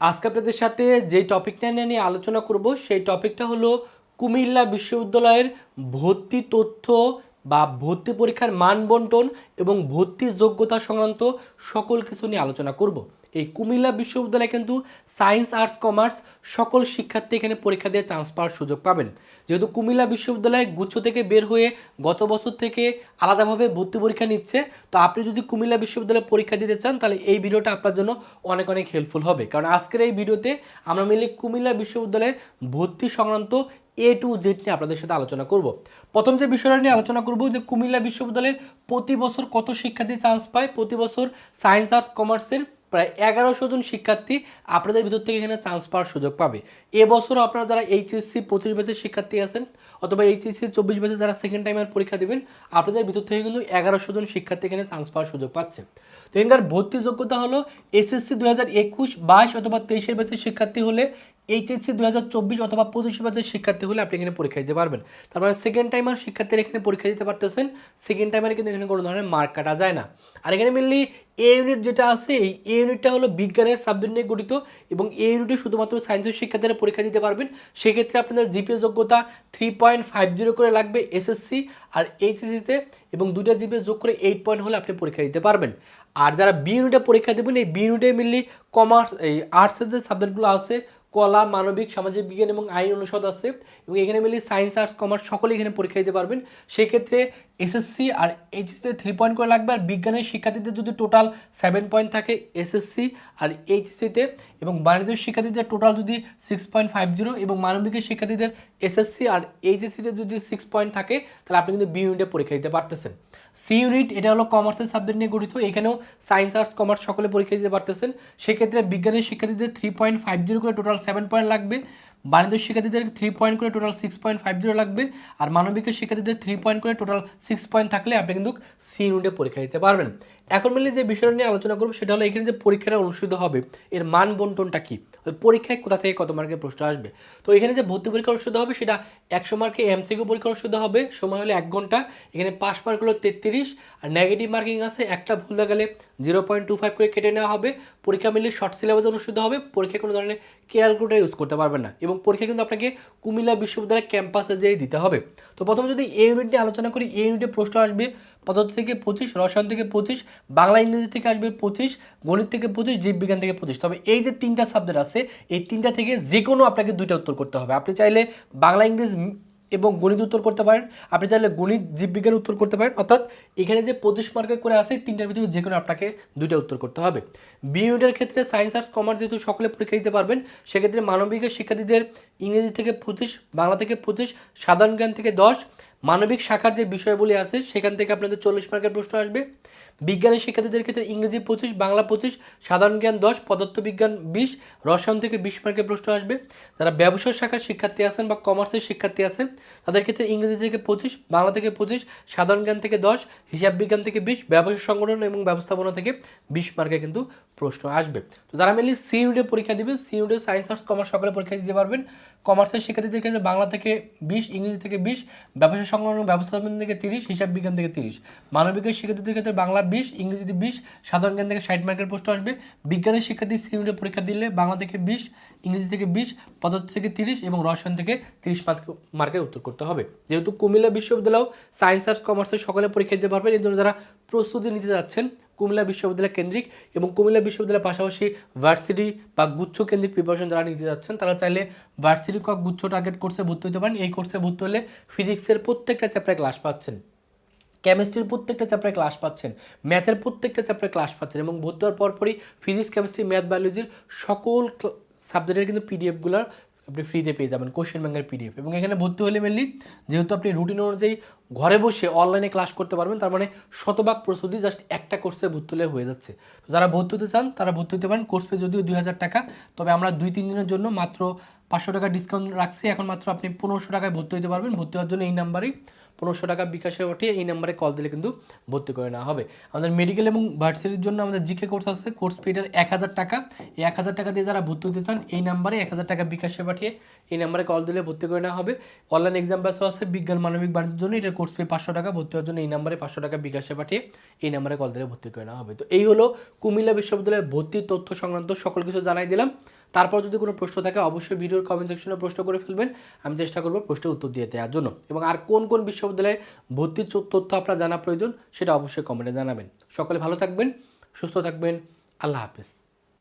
আজকে আপনাদের সাথে যে টপিকটা নিয়ে আলোচনা করব, সেই টপিকটা হলো কুমিল্লা বিশ্ববিদ্যালয়ের ভর্তি তথ্য বা ভর্তি পরীক্ষার মান বন্টন এবং ভর্তি যোগ্যতা সংক্রান্ত সকল কিছু নিয়ে আলোচনা করব। এই কুমিল্লা বিশ্ববিদ্যালয়ে কিন্তু সায়েন্স, আর্টস, কমার্স সকল শিক্ষার্থী এখানে পরীক্ষা দিয়ে চান্স পাওয়ার সুযোগ পাবেন। যেহেতু কুমিল্লা বিশ্ববিদ্যালয় গুচ্ছ থেকে বের হয়ে গত বছর থেকে আলাদাভাবে ভর্তি পরীক্ষা নিচ্ছে, তো আপনি যদি কুমিল্লা বিশ্ববিদ্যালয়ে পরীক্ষা দিতে চান, তাহলে এই ভিডিওটা আপনার জন্য অনেক অনেক হেল্পফুল হবে। কারণ আজকের এই ভিডিওতে আমরা মিলি কুমিল্লা বিশ্ববিদ্যালয়ে ভর্তি সংক্রান্ত এ টু জেড নিয়ে আপনাদের সাথে আলোচনা করব। প্রথম যে বিষয়টা নিয়ে আলোচনা করব, যে কুমিল্লা বিশ্ববিদ্যালয়ে প্রতি বছর কত শিক্ষার্থী চান্স পায়? প্রতি বছর সায়েন্স, আর্টস, কমার্সের প্রায় এগারোশো জন শিক্ষার্থী আপনাদের ভিতর থেকে এখানে চান্স পাওয়ার সুযোগ পাবে। এবছরও আপনারা যারা এইচএসসি পঁচিশ ব্যাচের শিক্ষার্থী আছেন অথবা এইচএসসি চব্বিশ ব্যাচে যারা সেকেন্ড টাইমের পরীক্ষা দেবেন, আপনাদের ভিতর থেকে কিন্তু এগারোশো জন শিক্ষার্থী এখানে চান্স পাওয়ার সুযোগ পাচ্ছে। তো এখানকার ভর্তি যোগ্যতা হলো এসএসসি দু হাজার একুশ, বাইশ অথবা তেইশের ব্যাচের শিক্ষার্থী হলে এইচএসসি দু হাজার চব্বিশ অথবা পঁচিশ ব্যাচের শিক্ষার্থী হলে আপনি এখানে পরীক্ষা দিতে পারবেন। তারপরে সেকেন্ড টাইমার শিক্ষার্থীরা এখানে পরীক্ষা দিতে পারতেছেন। সেকেন্ড টাইমারে কিন্তু এখানে কোনো ধরনের মার্ক কাটা যায় না। আর এখানে মেনলি এ ইউনিট যেটা আছে, এই এ ইউনিটটা হলো বিজ্ঞানের সাবজেক্ট নিয়ে গঠিত এবং এ ইউনিটে শুধুমাত্র সায়েন্সের শিক্ষার্থীরা পরীক্ষা দিতে পারবেন। সেক্ষেত্রে আপনাদের জিপিএ যোগ্যতা থ্রি পয়েন্ট ফাইভ জিরো করে লাগবে এসএসসি আর এইচএসসিতে এবং দুটা জিপিএ যোগ করে এইট পয়েন্ট হলে আপনি পরীক্ষা দিতে পারবেন। আর যারা বি ইউনিটে পরীক্ষা দেবেন, এই বি ইউনিটে মেনলি কমার্স এই আর্টসের যে সাবজেক্টগুলো আছে কলা, মানবিক, সামাজিক বিজ্ঞান এবং আইন অনুষদ আছে এবং এখানে মিলি সায়েন্স আর্টস কমার্স সকলে এখানে পরীক্ষা দিতে পারবেন। সেক্ষেত্রে এসএসসি আর এইচএসসিতে থ্রি পয়েন্ট করে লাগবে আর বিজ্ঞানের শিক্ষার্থীদের যদি টোটাল সেভেন পয়েন্ট থাকে এসএসসি আর এইচএসসিতে এবং বাণিজ্যের শিক্ষার্থীদের টোটাল যদি সিক্স পয়েন্ট ফাইভ জিরো এবং মানবিকের শিক্ষার্থীদের এসএসসি আর এইচএসসিতে যদি সিক্স পয়েন্ট থাকে, তাহলে আপনি কিন্তু বি ইউনিটে পরীক্ষা দিতে পারতেছেন। সি ইউনিট এটা হলো কমার্সের সাবজেক্ট নিয়ে গঠিত। এখানেও সায়েন্স আর্টস কমার্স সকলে পরীক্ষা দিতে পারতেছেন। সেক্ষেত্রে বিজ্ঞানের শিক্ষার্থীদের থ্রি পয়েন্ট ফাইভ জিরো করে টোটাল সেভেন পয়েন্ট লাগবে, বাণিজ্য শিক্ষার্থীদের থ্রি পয়েন্ট করে total six point five zero লাগবে, আর মানবিক শিক্ষার্থীদের থ্রি পয়েন্ট করে টোটাল সিক্স পয়েন্ট থাকলে আপনি কিন্তু সি ইউনিটে পরীক্ষা দিতে পারবেন। এখন মিলে যে বিষয়টা নিয়ে আলোচনা করব, সেটা হলো এখানে যে পরীক্ষাটা অনুষ্ঠিত হবে, এর মান বন্টনটা কী? পরীক্ষায় কোথা থেকে কত মার্কের প্রশ্ন আসবে? তো এখানে যে ভর্তি পরীক্ষা অনুষ্ঠিত হবে, সেটা একশো মার্কে এমসিকিউ পরীক্ষা অনুষ্ঠিত হবে, সময় হলো এক ঘণ্টা। এখানে পাস মার্ক হলো তেত্রিশ, আর নেগেটিভ মার্কিং আছে, একটা ভুল গেলে জিরো পয়েন্ট টু ফাইভ করে কেটে নেওয়া হবে। পরীক্ষা মিলে শর্ট সিলেবাস অনুষ্ঠিত হবে, পরীক্ষায় কোনো ধরনের ক্যালকুলেটার ইউজ করতে পারবেন না। এবং পরীক্ষা কিন্তু আপনাকে কুমিল্লা বিশ্ববিদ্যালয়ের ক্যাম্পাসে যেয়ে দিতে হবে। তো প্রথমে যদি এই ইউনিট নিয়ে আলোচনা করি, এই ইউনিটে প্রশ্ন আসবে পদার্থ থেকে পঁচিশ, রসায়ন থেকে পঁচিশ বাংলা ইংরেজি থেকে আসবে পঁচিশ, গণিত থেকে পঁচিশ, জীববিজ্ঞান থেকে পঁচিশ। তবে এই যে তিনটা সাবজেক্ট আছে, এই তিনটা থেকে যে কোনো আপনাকে দুইটা উত্তর করতে হবে। আপনি চাইলে বাংলা, ইংরেজ এবং গণিত উত্তর করতে পারেন। আপনি চাইলে গণিত, জীববিজ্ঞান উত্তর করতে পারেন। অর্থাৎ এখানে যে পঁচিশ মার্কের করে আছে তিনটার ভিতরে যে কোনো আপনাকে দুইটা উত্তর করতে হবে। বি ইউনিটের ক্ষেত্রে সায়েন্স আর্টস কমার্স যেহেতু সকলে পরীক্ষা দিতে পারবেন, সেক্ষেত্রে মানবিকের শিক্ষার্থীদের ইংরেজি থেকে পঁচিশ, বাংলা থেকে পঁচিশ, সাধারণ জ্ঞান থেকে দশ, মানবিক শাখার যে বিষয়গুলি আছে, সেখান থেকে আপনাদের চল্লিশ মার্কের প্রশ্ন আসবে। বিজ্ঞানের শিক্ষার্থীদের ক্ষেত্রে ইংরেজি পঁচিশ, বাংলা পঁচিশ, সাধারণ জ্ঞান দশ, পদার্থবিজ্ঞান বিশ, রসায়ন থেকে বিশ মার্কের প্রশ্ন আসবে। যারা ব্যবসায় শাখার শিক্ষার্থী আছেন বা কমার্সের শিক্ষার্থী আছেন, তাদের ক্ষেত্রে ইংরেজি থেকে পঁচিশ, বাংলা থেকে পঁচিশ, সাধারণ জ্ঞান থেকে দশ, হিসাব বিজ্ঞান থেকে বিশ ব্যবসা সংগঠন এবং ব্যবস্থাপনা থেকে বিশ মার্কে কিন্তু প্রশ্ন আসবে। তো যারা মেনলি সি ইউনিটে পরীক্ষা দিবে সি ইউনিটে সায়েন্স আর্টস কমার্স সকলে পরীক্ষা দিতে পারবেন। কমার্সের শিক্ষার্থীদের ক্ষেত্রে বাংলা থেকে বিশ, ইংরেজি থেকে বিশ, ব্যবসা এবং ব্যবস্থাপনা থেকে তিরিশ, হিসাব বিজ্ঞান থেকে তিরিশ। মানবিকের শিক্ষার্থীদের ক্ষেত্রে বাংলা বিশ, ইংরেজিতে বিশ, সাধারণ জ্ঞান থেকে ষাট মার্কের প্রশ্ন আসবে। বিজ্ঞানের শিক্ষার্থী সি ইউনিটে পরীক্ষা দিলে বাংলা থেকে বিশ, ইংরেজি থেকে বিশ, পদার্থ থেকে তিরিশ এবং রসায়ন থেকে তিরিশ মার্কের উত্তর করতে হবে। যেহেতু কুমিল্লা বিশ্ববিদ্যালয় সায়েন্স আর্টস কমার্সের সকলে পরীক্ষা দিতে পারবেন এই জন্য যারা প্রস্তুতি নিতে যাচ্ছেন কুমিল্লা বিশ্ববিদ্যালয় কেন্দ্রিক এবং কুমিল্লা বিশ্ববিদ্যালয়ের পাশাপাশি ভার্সিটি বা গুচ্ছ কেন্দ্রিক প্রিপারেশন যারা নিতে যাচ্ছেন, তারা চাইলে ভার্সিটি কক গুচ্ছ টার্গেট কোর্সে ভর্তি হতে পারেন। এই কোর্সে ভর্তি হলে ফিজিক্সের প্রত্যেকটা চ্যাপ্টারে ক্লাস পাচ্ছেন। কেমিস্ট্রির প্রত্যেকটা চ্যাপ্টারে ক্লাস পাচ্ছেন। ম্যাথের প্রত্যেকটা চ্যাপ্টারে ক্লাস পাচ্ছেন এবং ভর্তি হওয়ার পরপরই ফিজিক্স কেমিস্ট্রি ম্যাথ বায়োলজির সকল সাবজেক্টের কিন্তু পিডিএফগুলো আপনি ফ্রিতে পেয়ে যাবেন কোশ্চেন ব্যাংকের পিডিএফ এবং এখানে ভর্তি হলে মেনলি যেহেতু আপনি রুটিন অনুযায়ী ঘরে বসে অনলাইনে ক্লাস করতে পারবেন, তার মানে শতভাগ প্রস্তুতি জাস্ট একটা কোর্সে ভর্তি হলে হয়ে যাচ্ছে। তো যারা ভর্তি হতে চান, তারা ভর্তি হতে পারেন। কোর্সে যদিও দুই হাজার টাকা, তবে আমরা দুই, তিন দিনের জন্য মাত্র পাঁচশো টাকা ডিসকাউন্ট রাখছি। এখন মাত্র আপনি পনেরোশো টাকায় ভর্তি হতে পারবেন। ভর্তি হওয়ার জন্য এই নাম্বারেই পনেরোশো টাকা বিকাশে ওঠে, এই নাম্বারে কল দিলে কিন্তু ভর্তি করে নেওয়া হবে। আমাদের মেডিকেল এবং ভার্সিটির জন্য আমাদের জিকে কোর্স আছে কোর্স ফিটার এক হাজার টাকা। এই এক হাজার টাকা দিয়ে যারা ভর্তি হতে চান, এই নাম্বারে এক হাজার টাকা বিকাশে পাঠিয়ে এই নাম্বারে কল দিলে ভর্তি করে নেওয়া হবে। অনলাইন এক্সাম ব্যাসও আছে, বিজ্ঞান, মানবিক, বাণিজ্যের জন্য এটা কোর্স ফি পাঁচশো টাকা, ভর্তি হওয়ার জন্য এই নাম্বারে পাঁচশো টাকা বিকাশে পাঠিয়ে এই নাম্বারে কল দিলে ভর্তি করে নেওয়া হবে। তো এই হলো কুমিল্লা বিশ্ববিদ্যালয়ের ভর্তি তথ্য সংক্রান্ত সকল কিছু জানাই দিলাম। তারপর যদি কোনো প্রশ্ন থাকে, অবশ্যই ভিডিওর কমেন্ট সেকশনে প্রশ্ন করে ফেলবেন। আমি চেষ্টা করব প্রশ্নের উত্তর দিয়ে দেওয়ার জন্য। এবং আর কোন কোন বিশ্ববিদ্যালয়ে ভর্তির তথ্য আপনার জানা প্রয়োজন, সেটা অবশ্যই কমেন্টে জানাবেন। সকলে ভালো থাকবেন, সুস্থ থাকবেন। আল্লাহ হাফিজ।